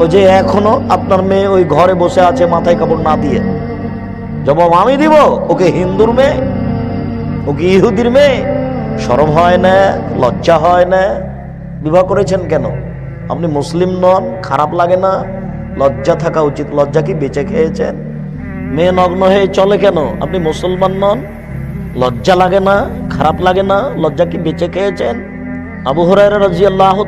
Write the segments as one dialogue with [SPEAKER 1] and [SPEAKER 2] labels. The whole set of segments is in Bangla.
[SPEAKER 1] ওই যে এখনও আপনার মেয়ে ওই ঘরে বসে আছে মাথায় কাপড় না দিয়ে। জবাব আমি দিব? ওকে হিন্দুর মেয়ে? ওকে ইহুদির মেয়ে? সরম হয় না, লজ্জা হয় না। বিবাহ করেছেন কেন? আপনি মুসলিম নন, খারাপ লাগে না। লজ্জা থাকা উচিত। লজ্জা কি বেঁচে খেয়েছেন? মেয়ে নগ্ন হয়ে চলে কেন? আপনি মুসলমান নন? লজ্জা লাগে না, খারাপ লাগে না? লজ্জা কি বেঁচে খেয়েছেন? আবু হরাইরা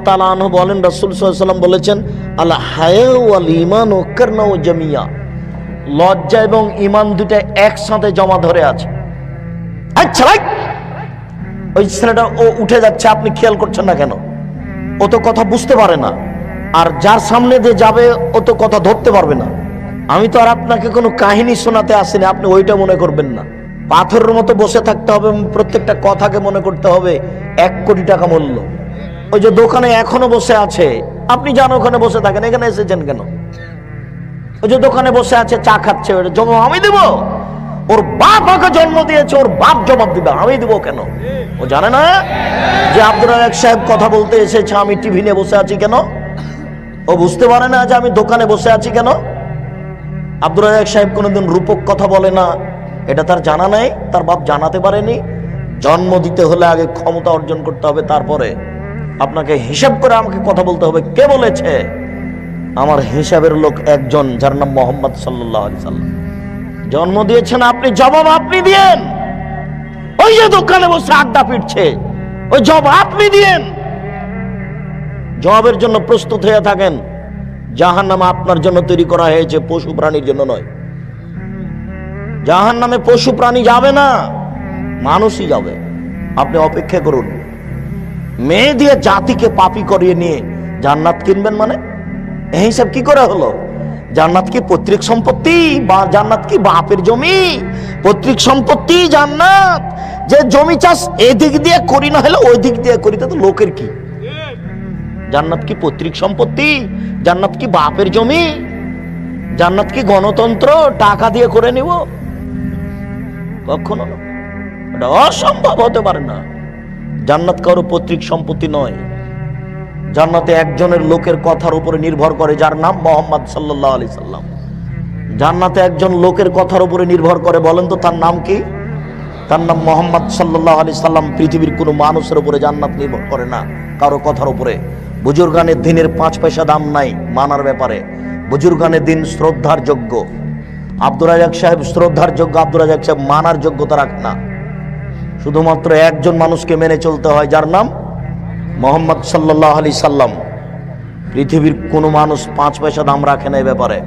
[SPEAKER 1] তাআলা আনহু বলেন, রাসূল আলাইহি বলেছেন, আল হায়া ওয়াল ঈমান ও কারনা ও জামিয়া। লজ্জা এবং ঈমান দুটো একসাথে জমা ধরে আছে। আচ্ছা ওই ছেলেটা ও উঠে যাচ্ছে, আপনি খেয়াল করছেন না কেন? ও তো কথা বুঝতে পারে না। আর যার সামনে দিয়ে যাবে, ও তো কথা ধরতে পারবে না। আমি তো আর আপনাকে কোনো কাহিনী শোনাতে আসিনি, আপনি ওইটা মনে করবেন না। পাথরের মতো বসে থাকতে হবে প্রত্যেকটা কথাকে মনে করতে হবে, এক কোটি টাকা মূল্য। ওই যে দোকানে এখনও বসে আছে, আপনি যান ওখানে বসে থাকেন, এখানে এসেছেন কেন? ওই যে দোকানে বসে আছে, চা খাচ্ছে ওটা জবাব আমি দেব? ওর বাপ ওকে জন্ম দিয়েছে, ওর বাপ জবাব দিবে, আমি দিব কেন? ও জানে না? যে আব্দুল রাজাক সাহেব কথা বলতে এসেছে, আমি টিভি নিয়ে বসে আছি কেন? ও বুঝতে পারে না যে আমি দোকানে বসে আছি কেন? আব্দুল রাজাক সাহেব কোনোদিন রূপক কথা বলে না এটা তার জানা নাই, তার বাপ জানাতে পারেনি। জন্ম দিতে হলে আগে ক্ষমতা অর্জন করতে হবে, তারপরে আপনাকে হিসাব করে আমাকে কথা বলতে হবে। কে বলেছে? আমার হিসাবের লোক একজন, যার নাম মোহাম্মদ সাল্লাহ সাল্লাম। জন্ম দিয়েছেন আপনি, জবাব আপনি দিয়েন। ওই যে দোকানে বসে আড্ডা পিটছে, ওই জবাব আপনি দিয়েন। জবাবের জন্য প্রস্তুত হয়ে থাকেন। জাহান নামে আপনার জন্য তৈরি করা হয়েছে, পশু প্রাণীর জন্য নয়। জাহান নামে পশু প্রাণী যাবে না, মানুষই যাবে। আপনি অপেক্ষা করুন। মেয়ে দিয়ে জাতিকে পাপি করিয়ে নিয়ে জান্নাত কিনবেন মানে? এই হিসাব কি করে হলো? জান্নাত কি পৈতৃক সম্পত্তি বা জান্নাত কি বাপের জমি? পৈতৃক সম্পত্তি জান্নাত। যে জমি চাষ এদিক দিয়ে করি না হলে ওই দিক দিয়ে করি তা লোকের কি? জান্নাত কি পৈতৃক সম্পত্তি? জান্নাত কি বাপের জমি? জান্নাত কি গণতন্ত্র? টাকা দিয়ে করে নিব? কখনো? এটা অসম্ভব হতে পারে না। জান্নাত কারও পৈতৃক সম্পত্তি নয়। জান্নাতে একজনের লোকের কথার উপরে নির্ভর করে, যার নাম মোহাম্মদ সাল্লাহ আলি সাল্লাম। জান্নাতে একজন লোকের কথার উপরে নির্ভর করে, বলেন তো তার নাম কি? তার নাম মোহাম্মদ সাল্লাহ আলি সাল্লাম। পৃথিবীর কোনো মানুষের উপরে জান্নাত নির্ভর করে না, কারও কথার উপরে। বুজুর্গানের দিনের পাঁচ পয়সা দাম নাই, মানার ব্যাপারে। বুজুর্গানের দিন শ্রদ্ধার যোগ্য। আব্দুর রাজাক সাহেব শ্রদ্ধার যোগ্য, আব্দুর রাজাক সাহেব মানার যোগ্যতা রাখ না। শুধুমাত্র একজন মানুষকে মেনে চলতে হয়, যার নাম মোহাম্মদ সাল্লাহ আলি সাল্লাম। পৃথিবীর কোনো মানুষ পাঁচ পয়সা দাম রাখে না এই ব্যাপারে।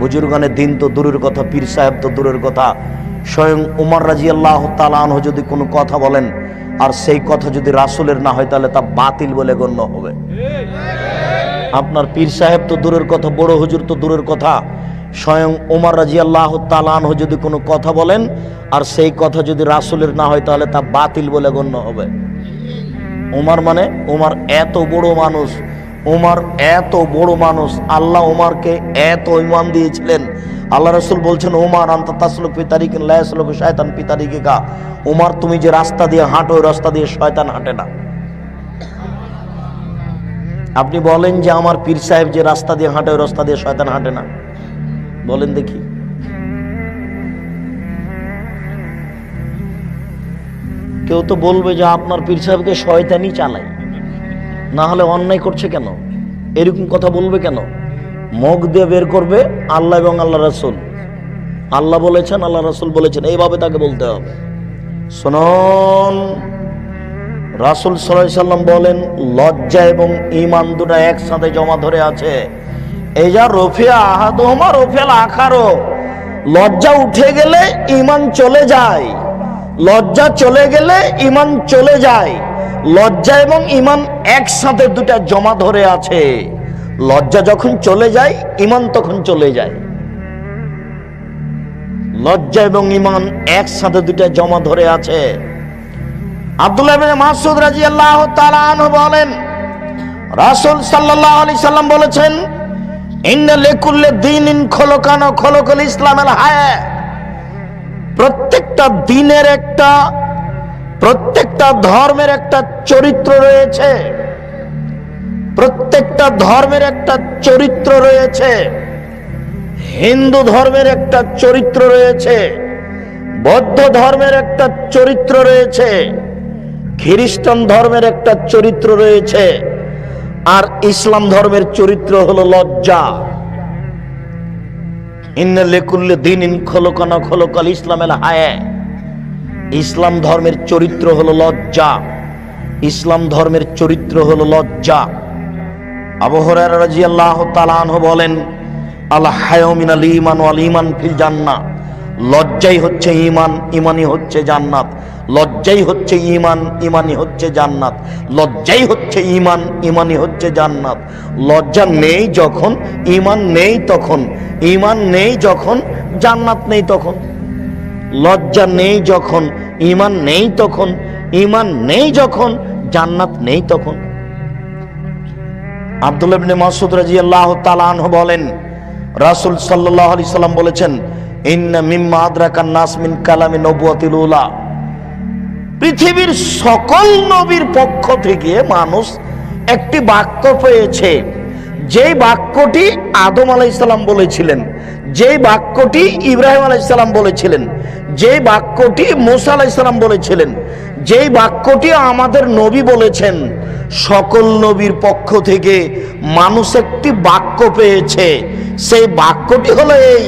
[SPEAKER 1] বুজুর্গানের দিন তো দূরের কথা, পীর সাহেব তো দূরের কথা। স্বয়ং উমর রাজি আল্লাহ তালানহ যদি কোনো কথা বলেন, আর সেই কথা যদি রাসুলের না হয়, তাহলে তা বাতিল বলে গণ্য হবে। আপনার পীর সাহেব তো দূরের কথা, বড় হুজুর তো দূরের কথা। স্বয়ং ওমর রাজি আল্লাহ তালানহ যদি কোনো কথা বলেন, আর সেই কথা যদি রাসুলের না হয়, তাহলে তা বাতিল বলে গণ্য হবে। ওমার মানে ওমার এত বড় মানুষ ওমার এত বড় মানুষ, আল্লাহ ওমারকে এত ইমান দিয়েছিলেন। আল্লাহ রসুল বলছেন ওমার আন্তা তাসলুক পিতারিক লায়াসলুক শয়তান পিতারিকে গা ওমার তুমি যে রাস্তা দিয়ে হাঁটো রাস্তা দিয়ে শয়তান হাঁটে না। আপনি বলেন যে আমার পীর সাহেব যে রাস্তা দিয়ে হাঁটে, ওই রাস্তা দিয়ে শয়তান হাঁটে না। বলেন দেখি। কেউ তো বলবে যে আপনার পীর সাহেবকে শয়তানি চালায়। না হলে অন্যায় করছে কেন? এরকম কথা বলবে কেন? মুখ দিয়ে বের করবে আল্লাহ এবং আল্লাহ রাসুল। আল্লাহ বলেছেন, আল্লাহ রাসুল বলেছেন, এইভাবে তাকে বলতে হবে। শুনুন, রাসুল সাল্লাম বলেন, লজ্জা এবং ইমান দুটা একসাথে জমা ধরে আছে। এই যা রফিয়া আহাদুহমা রফিয়াল আখারো লজ্জা উঠে গেলে ইমান চলে যায়। লজ্জা চলে গেলে ইমান চলে যায়। লজ্জা এবং ইমান একসাথে দুটা জমা ধরে আছে। লজ্জা যখন চলে যায় ইমান তখন চলে যায়। লজ্জা এবং ইমান একসাথে দুটা জমা ধরে আছে। আব্দুল্লাহ রাদিয়াল্লাহু তাআলা আনহু বলেন, রাসূল সাল্লাল্লাহু আলাইহি সাল্লাম বলেছেন প্রত্যেকটা দিনের একটা, প্রত্যেকটা ধর্মের একটা চরিত্র রয়েছে। প্রত্যেকটা ধর্মের একটা চরিত্র রয়েছে। হিন্দু ধর্মের একটা চরিত্র রয়েছে। বৌদ্ধ ধর্মের একটা চরিত্র রয়েছে। খ্রিস্টান ধর্মের একটা চরিত্র রয়েছে। আর ইসলাম ধর্মের চরিত্র হলো লজ্জা। ইসলাম ধর্মের চরিত্র হলো লজ্জা। ইসলাম ধর্মের চরিত্র হলো লজ্জা। তালাহ বলেন আল্লাহ ইমান ওয়াল ইমান ফিল জান্না লজ্জাই হচ্ছে ইমান ইমানই হচ্ছে জান্নাত। লজ্জাই হচ্ছে ইমান ইমানই হচ্ছে জান্নাত। লজ্জাই হচ্ছে ইমান ইমানই হচ্ছে জান্নাত। লজ্জা নেই যখন ইমান নেই তখন ইমান নেই যখন, জান্নাত নেই তখন। লজ্জা নেই যখন ইমান নেই তখন ইমান নেই যখন, জান্নাত নেই তখন। আব্দুল্লাহ মাসুদ রাদিয়াল্লাহু তাআলা আনহু বলেন, রাসূল সাল্লাল্লাহু আলাইহি সাল্লাম বলেছেন পৃথিবীর সকল নবীর পক্ষ থেকে মানুষ একটি বাক্য পেয়েছে। যেই বাক্যটি আদম আলাইসাল্লাম বলেছিলেন, যেই বাক্যটি ইব্রাহিম আলাইসাল্লাম বলেছিলেন, যেই বাক্যটি মুসা আলাইসাল্লাম বলেছিলেন, যেই বাক্যটি আমাদের নবী বলেছেন, সকল নবীর পক্ষ থেকে মানুষ একটি বাক্য পেয়েছে। সেই বাক্যটি হলো এই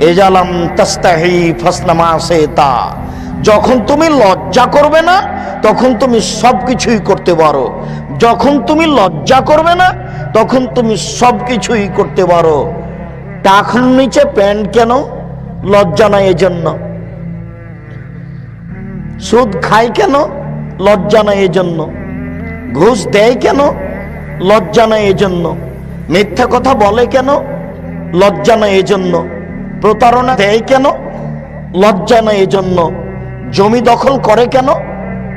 [SPEAKER 1] এজালাম তাস্তাহি ফাসনামা সেতা। যখন তুমি লজ্জা করবে না, তখন তুমি সব কিছুই করতে পারো। যখন তুমি লজ্জা করবে না, তখন তুমি সব কিছুই করতে পারো। টাকার নিচে প্যান্ট কেন? লজ্জা নাই এজন্য। সুদ খায় কেন? লজ্জা নাই এজন্য। ঘুষ দেয় কেন? লজ্জা নাই এজন্য। মিথ্যা কথা বলে কেন? লজ্জা নাই এজন্য। প্রতারণা দেয় কেন? লজ্জা নাই এজন্য। জমি দখল করে কেন?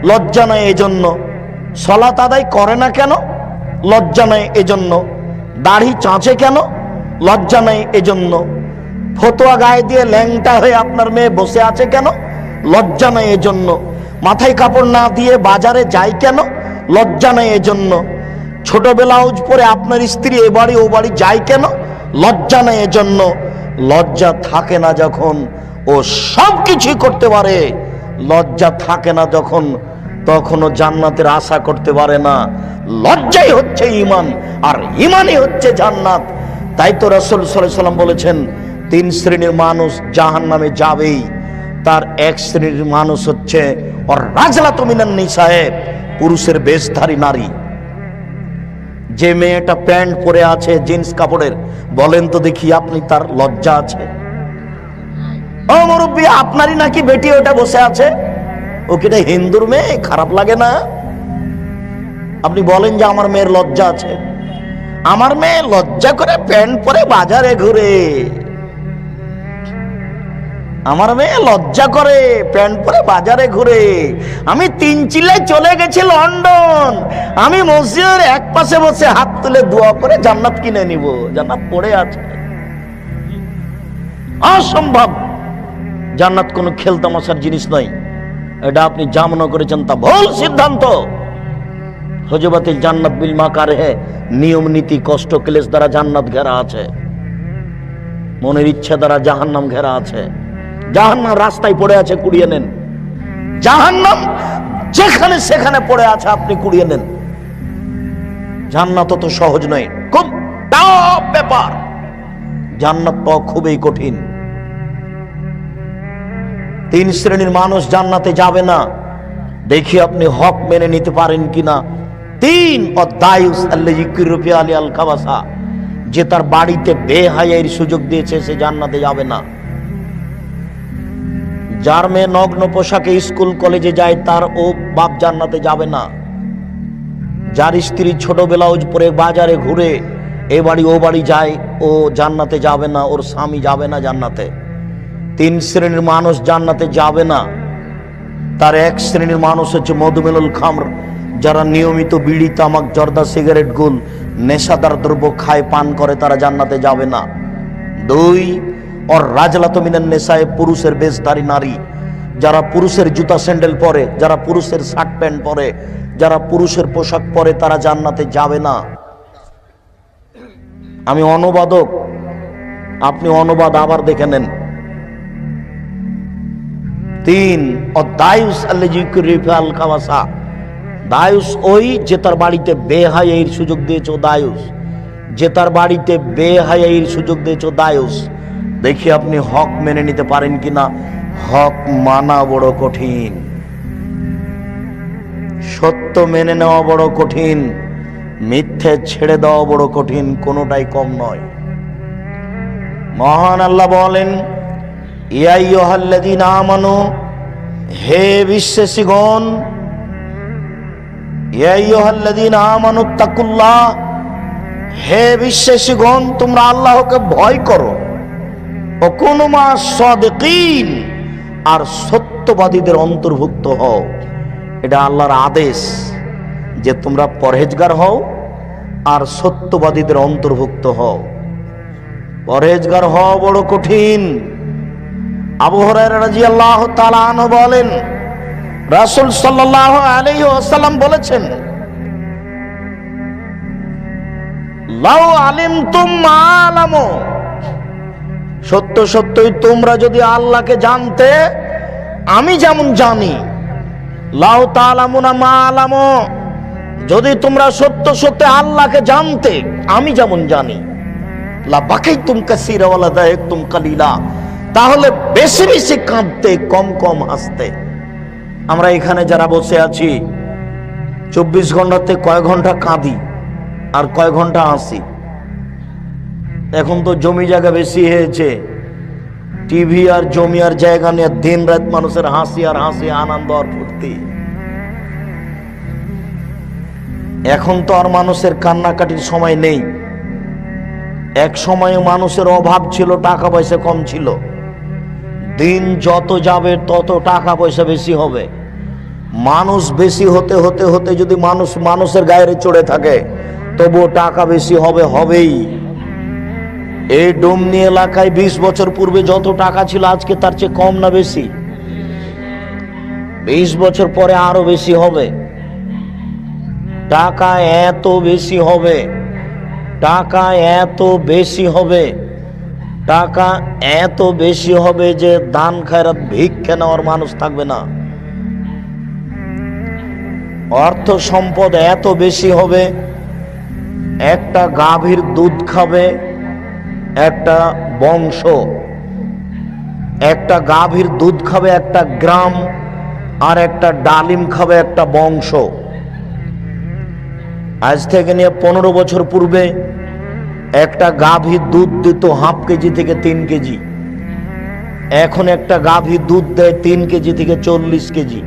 [SPEAKER 1] লজ্জা নাই এজন্য। সলাত আদায় করে না কেন? লজ্জা নাই এজন্য। দাড়ি চাঁচে কেন? লজ্জা নাই এজন্য। ফতোয়া গায়ে দিয়ে ল্যাংটা হয়ে আপনার মেয়ে বসে আছে কেন? লজ্জা নাই এজন্য। মাথায় কাপড় না দিয়ে বাজারে যায় কেন? লজ্জা নাই এজন্য। ছোট ব্লাউজ পরে আপনার স্ত্রী এ বাড়ি ও বাড়ি যায় কেন? লজ্জা নাই এজন্য। লজ্জা থাকে না যখন ও সব কিছুই করতে পারে। লজ্জা থাকে না যখন, তখনও জান্নাতের আশা করতে পারে না। লজ্জাই হচ্ছে ইমান আর ইমানই হচ্ছে জান্নাত। তাই তো রসুল সাল্লাম বলেছেন, তিন শ্রেণির মানুষ জাহান নামে যাবেই। তার এক শ্রেণির মানুষ হচ্ছে ওর রাজলা তুমিনান সাহেব পুরুষের বেশধারী নারী। যে মেয়েটা প্যান্ট পরে আছে জিন্স কাপড়ের, বলেন তো দেখি আপনি তার লজ্জা আছে। ও মুরব্বী, আপনারই নাকি বেটি ওটা বসে আছে? ও কিটা হিন্দুর মেয়ে? খারাপ লাগে না? আপনি বলেন যে আমার মেয়ের লজ্জা আছে। আমার মেয়ে লজ্জা করে প্যান্ট পরে বাজারে ঘুরে। আমার মেয়ে লজ্জা করে, প্যান্ট পরে বাজারে ঘুরে। আমি তিন চিল্লায় চলে গেছি লন্ডন। আমি মসজিদের এক পাশে বসে হাত তুলে দোয়া করে জান্নাত কিনে নিব। জান্নাত পড়ে আছে। অসম্ভব। জান্নাত কোনো খেলতামশার জিনিস নয়। এটা আপনি যা মনে করেছেন তা ভুল সিদ্ধান্ত। হজবাতিল জান্নাত বিল মাকার হে নিয়ম, নীতি, কষ্ট, ক্লেশ দ্বারা জান্নাত ঘেরা আছে। মনের ইচ্ছা দ্বারা জাহান্নাম ঘেরা আছে। জাহান্নাম রাস্তায় পড়ে আছে, কুড়িয়ে নেন। জাহান্নাম যেখানে সেখানে পড়ে আছে, আপনি কুড়িয়ে নেন। জান্নাত তো সহজ নয়। খুব ব্যাপার। জান্নাত পাওয়া খুবই কঠিন। তিন শ্রেণির মানুষ জান্নাতে যাবে না। দেখি আপনি হক মেনে নিতে পারেন কিনা। তিন আল্লাহ আলী আল খাবাসা যে তার বাড়িতে বেহায়ের সুযোগ দিয়েছে, সে জান্নাতে যাবে না। যার মেয়ে নগ্ন পোশাকে স্কুল কলেজে যায়, তার ও বাপ জান্নাতে যাবে না। যার স্ত্রী ছোট ব্লাউজ পরে বাজারে ঘুরে, এ বাড়ি ও বাড়ি যায়, ও জান্নাতে যাবে না, ওর স্বামী যাবে না জান্নাতে। তিন শ্রেণির মানুষ জান্নাতে যাবে না। তার এক শ্রেণির মানুষ হচ্ছে মধুমেনুল খামর, যারা নিয়মিত বিড়ি, তামাক, জর্দা, সিগারেট, গুল, নেশাদার দ্রব্য খায়, পান করে, তারা জান্নাতে যাবে না। দুই ওর রাজলাত মিনান নেশায় পুরুষের বেশধারী নারী। যারা পুরুষের জুতা স্যান্ডেল পরে, যারা পুরুষের শার্ট প্যান্ট পরে, যারা পুরুষের পোশাক পরে, তারা জান্নাতে যাবে না। আমি অনুবাদক। আপনি অনুবাদ আবার দেখে নেন। তিন, ও দায়ুস আল কামাসা দায়ুস ওই যে তার বাড়িতে বেহাইয়ের সুযোগ দিয়েছ দায়ুস। যে তার বাড়িতে বেহাইয়ের সুযোগ দিয়েছ দায়ুস। দেখি আপনি হক মেনে নিতে পারেন কিনা? হক মানা বড় কঠিন। সত্য মেনে নেওয়া বড় কঠিন। মিথ্যে ছেড়ে দেওয়া বড় কঠিন, কোনোটাই কম নয়। মহান আল্লাহ বলেন ইয়াইয়ুহাল্লাযীনা আমানু, হে বিশ্বাসীগণ ইয়াইয়ুহাল্লাযীনা আমানু, তাকুল্লাহ, হে বিশ্বাসীগণ, তোমরা আল্লাহকে ভয় করো। ও কোন মা সাদিকিন আর সত্যবাদীদের অন্তর্ভুক্ত হও। এটা আল্লাহর আদেশ যে তোমরা পরহেজগার হও আর সত্যবাদীদের অন্তর্ভুক্ত হও। পরহেজগার হওয়া বড় কঠিন। আবু হুরায়রা রাদিয়াল্লাহু তাআলা আনহু বলেন, রাসূল সাল্লাল্লাহু আলাইহি ওয়াসাল্লাম বলেছেন, লাউ আলিমতুম মা আলামু। সত্য সত্যই তোমরা যদি আল্লাহকে জানতে, আমি যেমন জানি লাউ তালামুনা মা আলামো, যদি তোমরা সত্য সত্য আল্লাহকে জানতে, আমি যেমন জানি লা বাকাই তুম কাসিরাওয়ালা দায়ক তুম কালিলা, তাহলে বেশি বেশি কাঁদতে, কম কম হাসতে। আমরা এখানে যারা বসে আছি, চব্বিশ ঘন্টাতে কয় ঘণ্টা কাঁদি, আর কয় ঘণ্টা হাসি? এখন তো জমি জায়গা বেশি হয়েছে। টিভি আর জমি আর জায়গা নিয়ে দিন রাত মানুষের হাসি আর হাসি, আনন্দ আর ফুর্তি। এখন তো আর মানুষের কান্নাকাটির সময় নেই। এক সময় মানুষের অভাব ছিল, টাকা পয়সা কম ছিল। দিন যত যাবে, তত টাকা পয়সা বেশি হবে। মানুষ বেশি হতে হতে হতে যদি মানুষ, মানুষের গায়ে চড়ে থাকে, তবুও টাকা বেশি হবে, হবেই। এই ডোমনি এলাকায় বিশ বছর পূর্বে যত টাকা ছিল, আজকে তার চেয়ে কম না বেশি। বিশ বছর পরে আরও বেশি হবে। টাকা এত বেশি হবে। টাকা এত বেশি হবে। টাকা এত বেশি হবে যে দান খায়রাত, ভিক্ষে নেওয়ার মানুষ থাকবে না। অর্থ সম্পদ এত বেশি হবে, একটা গাভীর দুধ খাবে একটা বংশ, একটা গাভীর দুধ খাবে একটা গ্রাম, আর একটা ডালিম খাবে একটা বংশ। আজ থেকে নিয়ে পনেরো বছর পূর্বে একটা গাভীর দুধ দিত হাফ কেজি থেকে তিন কেজি। এখন একটা গাভীর দুধ দেয় তিন কেজি থেকে চল্লিশ কেজি।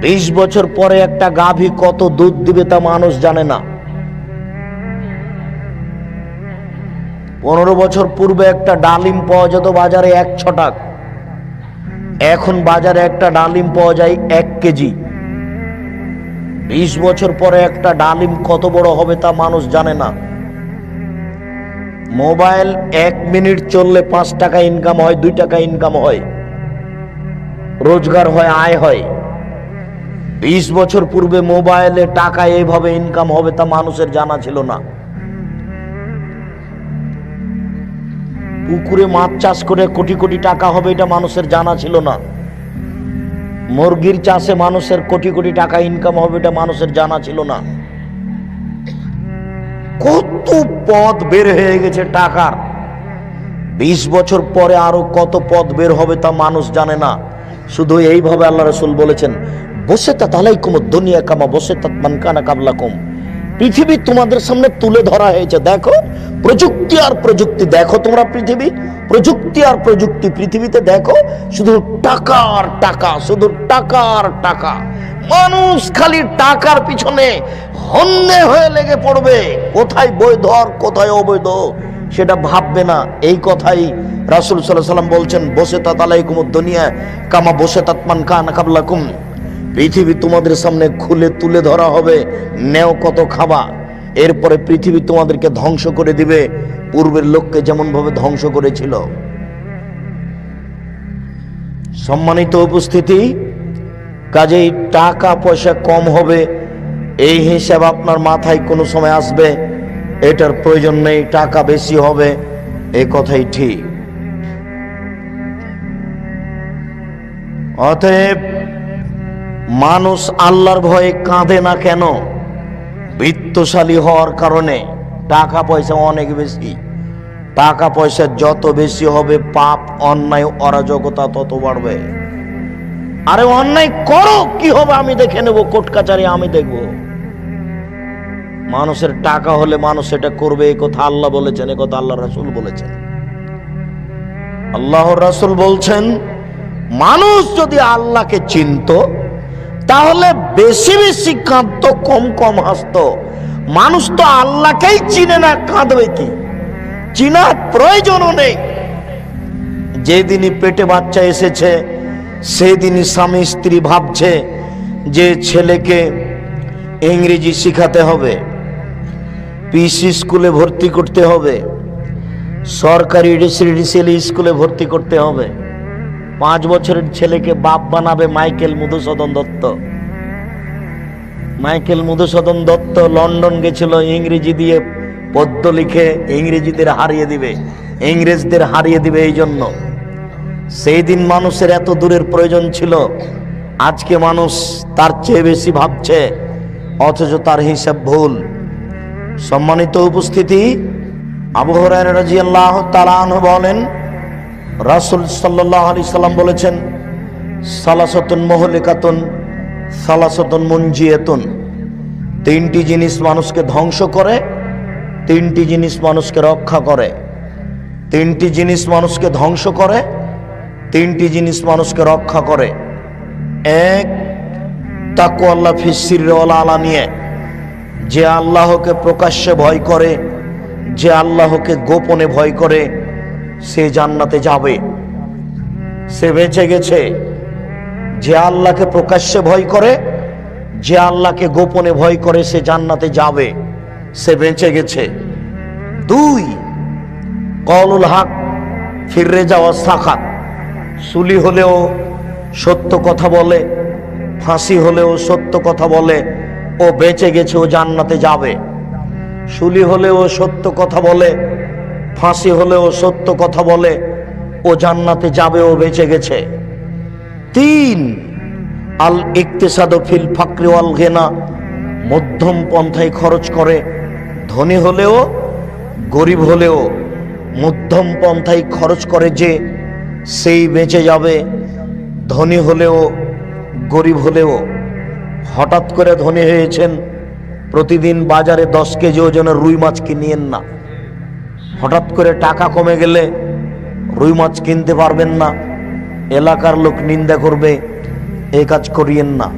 [SPEAKER 1] বিশ বছর পরে একটা গাভী কত দুধ দিবে তা মানুষ জানে না। পনেরো বছর পূর্বে একটা ডালিম পাওয়া যেত বাজারে এক ছটাক। এখন বাজারে একটা ডালিম পাওয়া যায় এক কেজি। বিশ বছর পরে একটা ডালিম কত বড় হবে তা মানুষ জানে না। মোবাইল এক মিনিট চললে পাঁচ টাকা ইনকাম হয়, দুই টাকা ইনকাম হয়। রোজগার হয়, আয় হয়। বিশ বছর পূর্বে মোবাইলে টাকা এইভাবে ইনকাম হবে তা মানুষের জানা ছিল না। পুকুরে মাছ চাষ করে কোটি কোটি টাকা হবে, এটা মানুষের জানা ছিল না। মুরগির চাষে মানুষের কোটি কোটি টাকা ইনকাম হবে, এটা মানুষের জানা ছিল না। কত পথ বের হয়ে গেছে টাকার। বিশ বছর পরে আরও কত পথ বের হবে তা মানুষ জানে না। শুধু এইভাবে আল্লাহ রসুল বলেছেন, বসে তা তালাই কুম দুনিয়া কামা বসে তা মানকানা কাবলা কুম পৃথিবী তোমাদের সামনে তুলে ধরা হয়েছে, দেখো। প্রযুক্তি আর প্রযুক্তি, দেখো তোমরা পৃথিবী। প্রযুক্তি আর প্রযুক্তি পৃথিবীতে, দেখো, শুধু টাকা আর টাকা, শুধু টাকা আর টাকা। মানুষ খালি টাকার পিছনে হন্যে হয়ে লেগে পড়বে। কোথায় বৈধ আর কোথায় অবৈধ, সেটা ভাববে না। এই কথাই রাসুল সাল্লাহ সাল্লাম বলছেন, বসে তা তালাই কুমুর দুনিয়া, কামা বসে তাতমান কান কাবলাকুম। পৃথিবী তোমাদের সামনে খুলে তুলে ধরা হবে। নেও কত খাবা। এরপরে পৃথিবী তোমাদেরকে ধ্বংস করে দিবে। পূর্বের লোককে যেমন ভাবে ধ্বংস করেছিল। সম্মানিত উপস্থিতি, কাজেই টাকা পয়সা কম হবে। এই হিসাব আপনার মাথায় কোনো সময় আসবে। এটার প্রয়োজন নেই, টাকা বেশি হবে। এ কথাই ঠিক। অতএব মানুষ আল্লাহর ভয়ে কাঁদে না কেন? বৃত্তশালী হওয়ার কারণে টাকা পয়সা অনেক বেশি। টাকা পয়সা যত বেশি হবে, পাপ, অন্যায়, অরাজকতা তত বাড়বে। আরে অন্যায় করো, কি হবে আমি দেখে নেব কোর্ট কাচারি আমি দেখব। মানুষের টাকা হলে মানুষ এটা করবে, এ কথা আল্লাহ বলেছেন, এ কথা আল্লাহ রাসুল বলেছেন। আল্লাহ রাসূল বলছেন, মানুষ যদি আল্লাহকে চিনত তাহলে বেশি বেশি কাঁদত কম কম হাসত। মানুষ তো আল্লাহকেই চিনে না, কাঁদবে কি? চিনার প্রয়োজনও নেই। যেদিনই পেটে বাচ্চা এসেছে, সেদিনই স্বামী স্ত্রী ভাবছে যে ছেলেকে ইংরেজি শিখাতে হবে, পিসি স্কুলে ভর্তি করতে হবে, সরকারি রেসিডেন্সিয়াল স্কুলে ভর্তি করতে হবে। পাঁচ বছরের ছেলেকে বাপ বানাবে Michael Madhusudan Dutta. Michael Madhusudan Dutta London গেছিল ইংরেজি দিয়ে পদ্য লিখে ইংরেজিদের হারিয়ে দিবে, ইংরেজদের হারিয়ে দিবে এই জন্য। সেই দিন মানুষের এত দূরের প্রয়োজন ছিল, আজকে মানুষ তার চেয়ে বেশি ভাবছে, অথচ তার হিসাব ভুল। সম্মানিত উপস্থিতি, আবু হরাইরা রাদিয়াল্লাহু তাআলা বলেন রাসূল সাল্লাল্লাহু আলাইহি সাল্লাম বলেছেন, সালাসাতুন মহলিকাতুন, সালাসাতুন মুনজিয়াতুন। তিনটি জিনিস মানুষকে ধ্বংস করে, তিনটি জিনিস মানুষকে রক্ষা করে। তিনটি জিনিস মানুষকে ধ্বংস করে, তিনটি জিনিস মানুষকে রক্ষা করে। এক তাকু আল্লাহ ফিসির আলা নিয়ে যে আল্লাহকে প্রকাশ্যে ভয় করে, যে আল্লাহকে গোপনে ভয় করে সে জান্নাতে যাবে। সে বেঁচে গেছে। যে আল্লাহকে প্রকাশ্যে ভয় করে, যে আল্লাহকে গোপনে ভয় করে সে জান্নাতে যাবে। সে বেঁচে গেছে। দুই, কলুল হাক, ফিরে যাওয়া সাখাত। সুলি হলেও সত্য কথা বলে, ফাঁসি হলেও সত্য কথা বলে, ও বেঁচে গেছে, ও জান্নাতে যাবে। সুলি হলেও সত্য কথা বলে ফাঁসি হলেও সত্য কথা বলে, ও জান্নাতে যাবে ও বেঁচে গেছে। তিন আল ইকতেসাদ ফিল ফাকরি ঘেনা মধ্যম পন্থায় খরচ করে, ধনী হলেও, গরিব হলেও, মধ্যম পন্থায় খরচ করে যে, সেই বেঁচে যাবে। ধনী হলেও, গরিব হলেও, হঠাৎ করে ধনী হয়েছেন, প্রতিদিন বাজারে দশ কেজি ওজনের রুই মাছ কিনিয়েন না। হঠাৎ করে টাকা কমে গেলে রুই মাছ কিনতে পারবেন না। এলাকার লোক নিন্দা করবে এই কাজ করিয়েন না।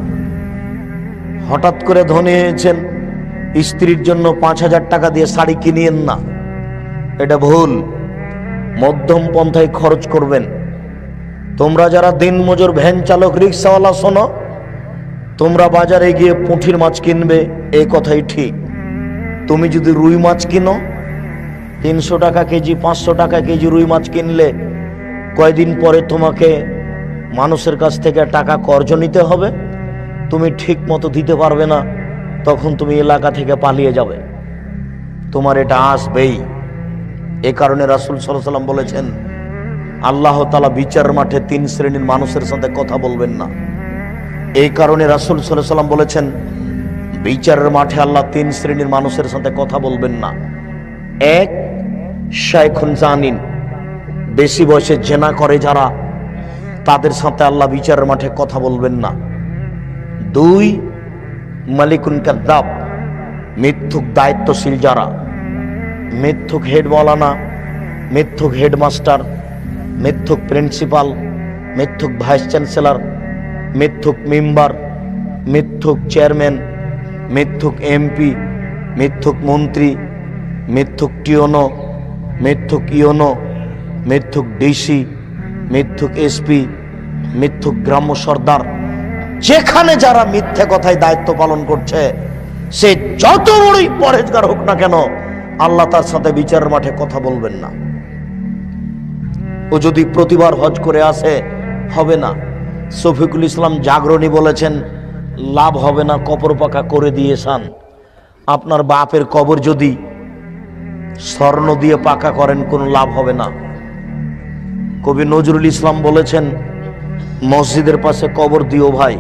[SPEAKER 1] হঠাৎ করে ধনী হয়েছেন, স্ত্রীর জন্য পাঁচ হাজার টাকা দিয়ে শাড়ি কিনিয়েন না। এটা ভুল। মধ্যম পন্থায় খরচ করবেন। তোমরা যারা দিনমজুর ভ্যান চালক, রিক্সাওয়ালা শোনো, তোমরা বাজারে গিয়ে পুঁঠির মাছ কিনবে এই কথাই ঠিক। তুমি যদি রুই মাছ কিনো তিনশো টাকা কেজি, পাঁচশো টাকা কেজি রুই মাছ কিনলে কয়দিন পরে তোমাকে মানুষের কাছ থেকে টাকা কর্জ নিতে হবে? তুমি ঠিক মতো দিতে পারবে না, তখন তুমি এলাকা থেকে পালিয়ে যাবে। তোমার এটা আসবেই। এ কারণে রাসুল সাল্লাম বলেছেন, আল্লাহ তালা বিচার মাঠে তিন শ্রেণির মানুষের সাথে কথা বলবেন না। এই কারণে রাসুল সাল্লাম বলেছেন, বিচারের মাঠে আল্লাহ তিন শ্রেণির মানুষের সাথে কথা বলবেন না। এক শাইখুন জানিন। বেশি বয়সে জেনা করে যারা, তাদের সাথে আল্লাহ বিচারের মাঠে কথা বলবেন না। দুই, মালিকুন কাদ্দাব, মিথ্যুক দায়িত্বশীল যারা, মিথ্যুক হেড মিথ্যুক হেডমাস্টার, মিথ্যুক প্রিন্সিপাল, মিথ্যুক ভাইস চ্যান্সেলর, মিথ্যুক মেম্বার, মিথ্যুক চেয়ারম্যান, মিথ্যুক এমপি, মিথ্যুক মন্ত্রী, মিথ্যুক টিওনো মিথ্যুক ইওনো মিথ্যুক ডিসি মিথ্যুক এসপি মিথ্যুক গ্রাম্য সর্দার, যেখানে যারা মিথ্যে কথায় দায়িত্ব পালন করছে, সে যত বড়ই পরেজগার হোক না কেন, আল্লাহ তার সাথে বিচারের মাঠে কথা বলবেন না। ও যদি প্রতিবার হজ করে আসে, হবে না। শফিকুল ইসলাম জাগরণী বলেছেন, লাভ হবে না কপর পাকা করে দিয়ে সান আপনার বাপের কবর যদি স্বর্ণ দিয়ে পাকা করেন, কোনো লাভ হবে না। কবি নজরুল ইসলাম বলেছেন, মসজিদের পাশে কবর দিও ভাই।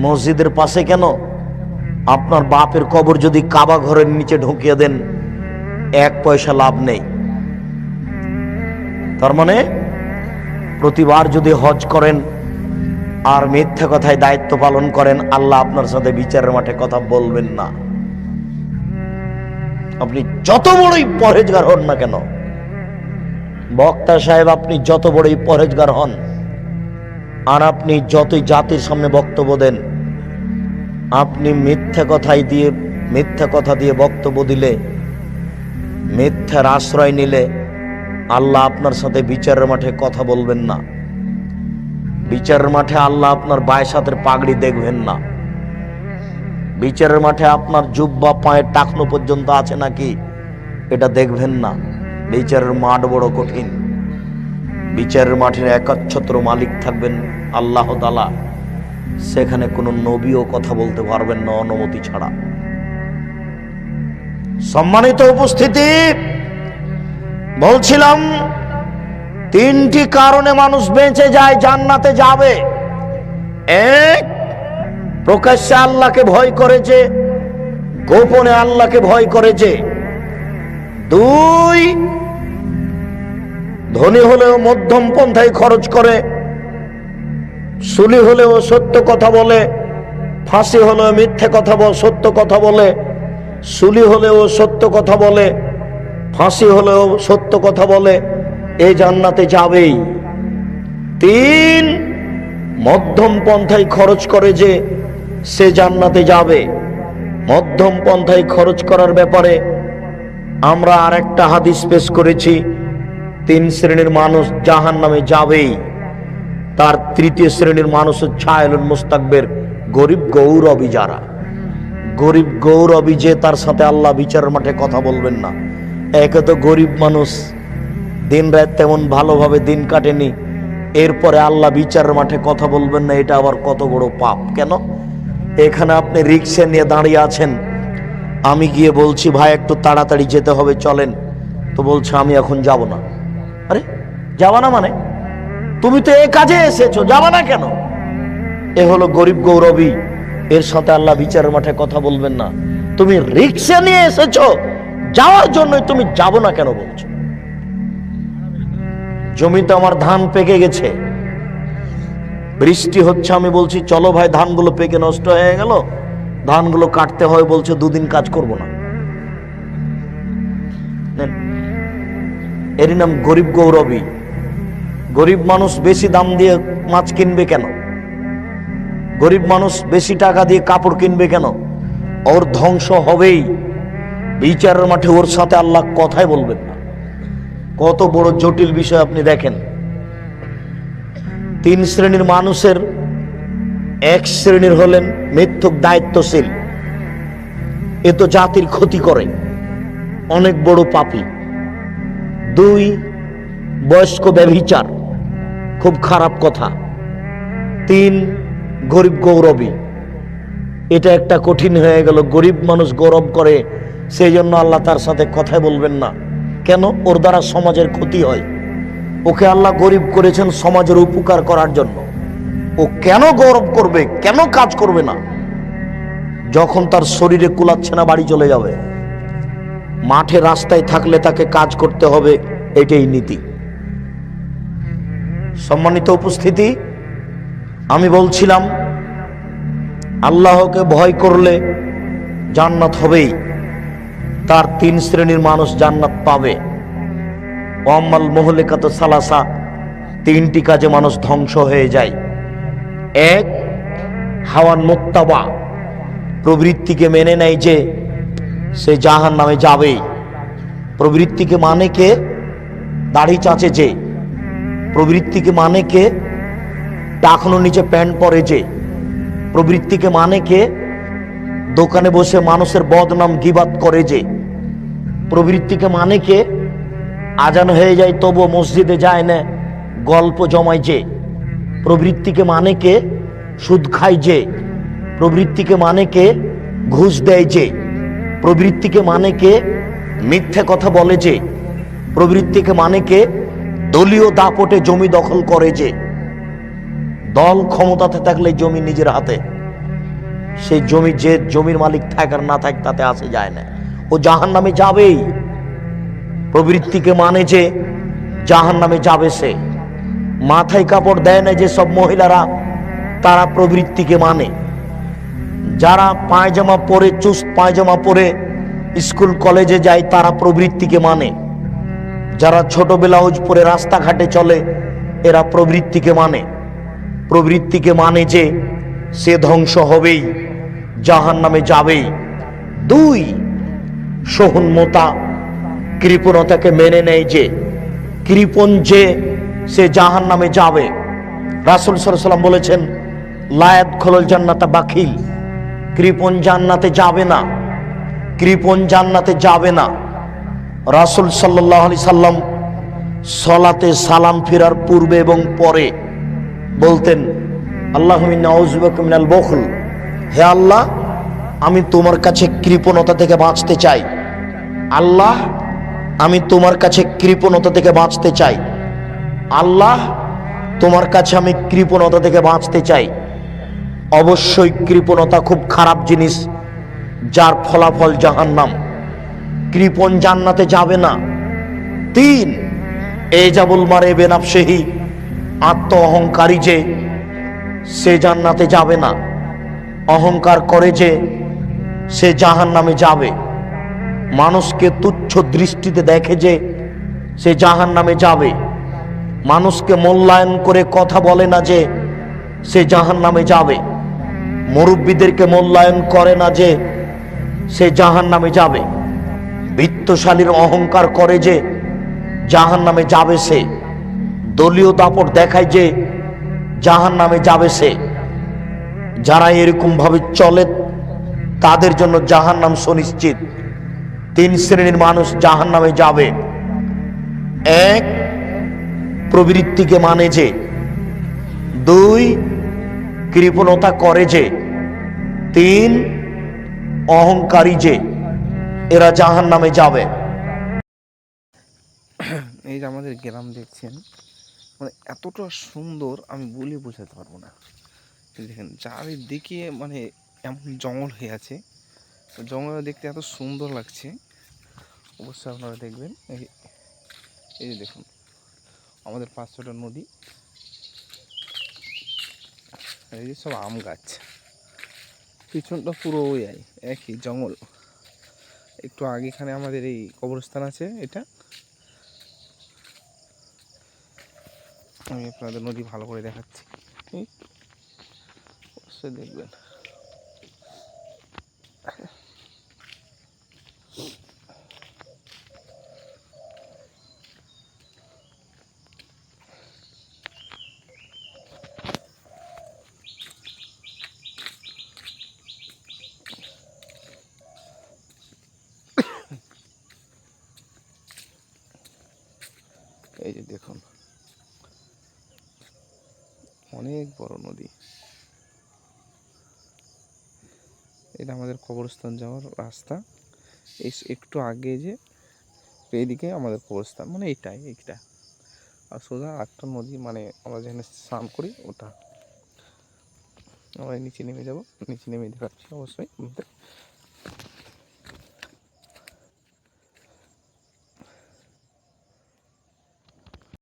[SPEAKER 1] মসজিদের পাশে কেন? আপনার বাপের কবর যদি কাবা ঘরের নিচে ঢুকিয়ে দেন, এক পয়সা লাভ নেই। তার মানে প্রতিবার যদি হজ করেন আর মিথ্যা কথায় দায়িত্ব পালন করেন, আল্লাহ আপনার সাথে বিচারের মাঠে কথা বলবেন না। আপনি যত বড়ই পরেজগার হন না কেন, বক্তা সাহেব আপনি যত বড়ই পরেজগার হন, আর আপনি যতই জাতির সামনে বক্তব্য দেন, আপনি মিথ্যা কথাই দিয়ে, মিথ্যা কথা দিয়ে বক্তব্য দিলে, মিথ্যার আশ্রয় নিলে আল্লাহ আপনার সাথে বিচারের মাঠে কথা বলবেন না। বিচারের মাঠে আল্লাহ আপনার বায়ের সাথে পাগড়ি দেখবেন না। বিচারের মাঠে আপনার জুব্বা পায়ের টাকনো পর্যন্ত আছে নাকি? এটা দেখবেন না। বিচারের মাঠ বড় কঠিন। বিচারের মাঠের একচ্ছত্র মালিক থাকবেন আল্লাহ তালা সেখানে কোনো নবীও কথা বলতে পারবেন না অনুমতি ছাড়া। সম্মানিত উপস্থিতি, বলছিলাম, তিনটি কারণে মানুষ বেঁচে যায়, জান্নাতে যাবে। এক প্রকাশ্যে আল্লাহকে ভয় করেছে গোপনে আল্লাহকে ভয় করেছে দুই, ধনী হলেও মধ্যম পন্থায় খরচ করে, সুলি হলেও সত্য কথা বলে, ফাঁসি হলেও মিথ্যে কথা বল, সত্য কথা বলে, সুলি হলেও সত্য কথা বলে, ফাঁসি হলেও সত্য কথা বলে এই জান্নাতে যাবেই। তিন, মধ্যম পন্থায় খরচ করে যে সে জান্নাতে যাবে। মধ্যম পন্থায় খরচ করার ব্যাপারে আমরা আর একটা হাদিস পেশ করেছি। তিন শ্রেণির মানুষ জাহান নামে যাবেই। তার তৃতীয় শ্রেণির মানুষ ছায়লুল মুস্তাকবের, গরিব গৌরবী যারা। গরিব গৌরবী যে তার সাথে আল্লাহ বিচারের মাঠে কথা বলবেন না। একে তো গরিব মানুষ, দিন রাত তেমন ভালোভাবে দিন কাটেনি। এরপরে আল্লাহ বিচারের মাঠে কথা বলবেন না, এটা আবার কত বড় পাপ, কেন? এখানে আপনি রিক্সা নিয়ে দাঁড়িয়ে আছেন। আমি গিয়ে বলছি, ভাই, একটু তাড়াতাড়ি যেতে হবে, চলেন। তো বলছে, আমি এখন যাব না। আরে, যাবা না মানে? তুমি তো এ কাজে এসেছ, যাবা না কেন? এ হলো গরিব গৌরবী। এর সাথে আল্লাহ বিচারের মাঠে কথা বলবেন না। তুমি রিক্সা নিয়ে এসেছ, যাওয়ার জন্য তুমি যাব না কেন বলছো? জমিতে আমার ধান পেকে গেছে। বৃষ্টি হচ্ছে, আমি বলছি, চলো ভাই, ধানগুলো পেকে নষ্ট হয়ে গেল। ধানগুলো কাটতে হয় বলছে, দুদিন কাজ করব না। এরই নাম গরিব গৌরবী। গরিব মানুষ বেশি দাম দিয়ে মাছ কিনবে কেন? গরিব মানুষ বেশি টাকা দিয়ে কাপড় কিনবে কেন? ওর ধ্বংস হবেই। বিচারের মাঠে ওর সাথে আল্লাহ কথাই বলবেন না। কত বড় জটিল বিষয় আপনি দেখেন। তিন শ্রেণির মানুষের এক শ্রেণির হলেন মিথ্যুক দায়িত্বশীল। এ তো জাতির ক্ষতি করে। অনেক বড় পাপী। দুই, বয়স্ক ব্যভিচার। খুব খারাপ কথা। তিন, গরিব গৌরবী। এটা একটা কঠিন হয়ে গেল। গরিব মানুষ গৌরব করে, সেই জন্য আল্লাহ তার সাথে কথাই বলবেন না। কেন? ওর দ্বারা সমাজের ক্ষতি হয়। ওকে আল্লাহ গরিব করেছেন সমাজের উপকার করার জন্য। ও কেন গৌরব করবে, কেন কাজ করবে না? যখন তার শরীরে কুলাচ্ছে না, বাড়ি চলে যাবে। মাঠে রাস্তায় থাকলে তাকে কাজ করতে হবে, এটাই নীতি। সম্মানিত উপস্থিতি, আমি বলছিলাম, আল্লাহকে ভয় করলে জান্নাত হবেই। তার তিন শ্রেণির মানুষ জান্নাত পাবে। ওয়াম্মাল মোহলেকাত সালাসা। তিনটি কাজে মানুষ ধ্বংস হয়ে যায়। এক, হাওয়ান মুক্তাবা প্রবৃত্তিকে মেনে নেয় যে সে জাহান নামে যাবেই প্রবৃত্তিকে মানে কে? দাড়ি চাচে যে। প্রবৃত্তিকে মানে কে? টাকনো নিচে প্যান্ট পরে যে। প্রবৃত্তিকে মানে কে? দোকানে বসে মানুষের বদনাম গিবাত করে যে। প্রবৃত্তিকে মানে কে? আজান হয়ে যায়, তবুও মসজিদে যায় না। গল্প জমায় যে, প্রবৃত্তিকে মানে কে? সুদ খায় যে, প্রবৃত্তিকে মানে কে? ঘুষ দেয় যে, প্রবৃত্তিকে মানে কে? মিথ্যে কথা বলে যে, প্রবৃত্তিকে মানে কে? দলীয় দাপটে জমি দখল করে যে, দল ক্ষমতাতে থাকলে জমি নিজের হাতে। সেই জমি যে জমির মালিক থাকার না থাক, তাতে আসে যায় না। ও জাহান নামে যাবেই। প্রবৃত্তিকে মানে যে জাহান নামে যাবে সে। মাথায় কাপড় দেয় না যে সব মহিলারা, তারা প্রবৃত্তিকে মানে। যারা পায়জামা পরে চুস্ত পায়জামা পরে স্কুল, কলেজে যায়, তারা প্রবৃত্তিকে মানে। যারা ছোট ব্লাউজ পরে রাস্তাঘাটে চলে, এরা প্রবৃত্তিকে মানে। প্রবৃত্তিকে মানে যে সে ধ্বংস হবেই জাহান নামে যাবেই। দুই সহনমতা কৃপণতাকে মেনে নেয় যে, কৃপণ যে সে জাহান নামে যাবে। রাসুল সাল্লাম বলেছেন লায়াত খোলল জান্নাতা বাখিল কৃপণ জান্নাতে যাবে না। কৃপণ জান্নাতে যাবে না। রাসুল সাল্লাহ আলি সাল্লাম সলাতে সালাম ফেরার পূর্বে এবং পরে বলতেন, আল্লাহ মিনাল বখল। হে আল্লাহ, আমি তোমার কাছে কৃপণতা থেকে বাঁচতে চাই। আল্লাহ আমি তোমার কাছে কৃপণতা থেকে বাঁচতে চাই। আল্লাহ, তোমার কাছে আমি কৃপণতা থেকে বাঁচতে চাই। অবশ্যই কৃপণতা খুব খারাপ জিনিস, যার ফলাফল জাহান্নাম। কৃপণ জান্নাতে যাবে না। তিন, এ জাবুল মারে বেনাপসেহি আত্ম অহংকারী যে, সে জান্নাতে যাবে না। অহংকার করে যে, সে জাহান নামে যাবে। মানুষকে তুচ্ছ দৃষ্টিতে দেখে যে সে জাহান নামে যাবে। মানুষকে মূল্যায়ন করে কথা বলে না যে সে জাহান নামে যাবে। মুরব্বীদেরকে মূল্যায়ন করে না যে সে জাহান নামে যাবে। বৃত্তশালীর অহংকার করে যে জাহান নামে যাবে সে। দলীয় দাপট দেখায় যে জাহান নামে যাবে সে। যারা এরকম ভাবে চলে, তাদের জন্য জাহান নাম সুনিশ্চিত। তিন শ্রেণির মানুষ জাহান নামে যাবে। এক, প্রবৃত্তিকে মানে যে। দুই, কৃপণতা করে যে। তিন, অহংকারী যে। এরা জাহান নামে যাবে।
[SPEAKER 2] এই যে আমাদের গ্রাম দেখছেন মানে এতটা সুন্দর আমি বলে বোঝাতে পারব না। দেখেন, চারিদিকে মানে এমন জঙ্গল হয়ে আছে। জঙ্গল দেখতে এত সুন্দর লাগছে। অবশ্যই আপনারা দেখবেন। এই যে দেখুন, আমাদের পাঁচ ছটা নদী। এই যে সব আম গাছ। পিছনটা পুরো ওই একই জঙ্গল। একটু আগেখানে আমাদের এই কবরস্থান আছে, এটা। আমি আপনাদের নদী ভালো করে দেখাচ্ছি। অবশ্যই দেখবেন এই যে দেখুন। অনেক বড় নদী। এটা আমাদের কবরস্থান যাওয়ার রাস্তা। এই একটু আগে যে এইদিকে আমাদের কবরস্থান মানে এইটাই, এইটা। আর সোজা একটা নদী মানে আমরা যেখানে স্নান করি ওটা। আমরা নিচে নেমে যাব। নিচে নেমে দেখাচ্ছি অবশ্যই।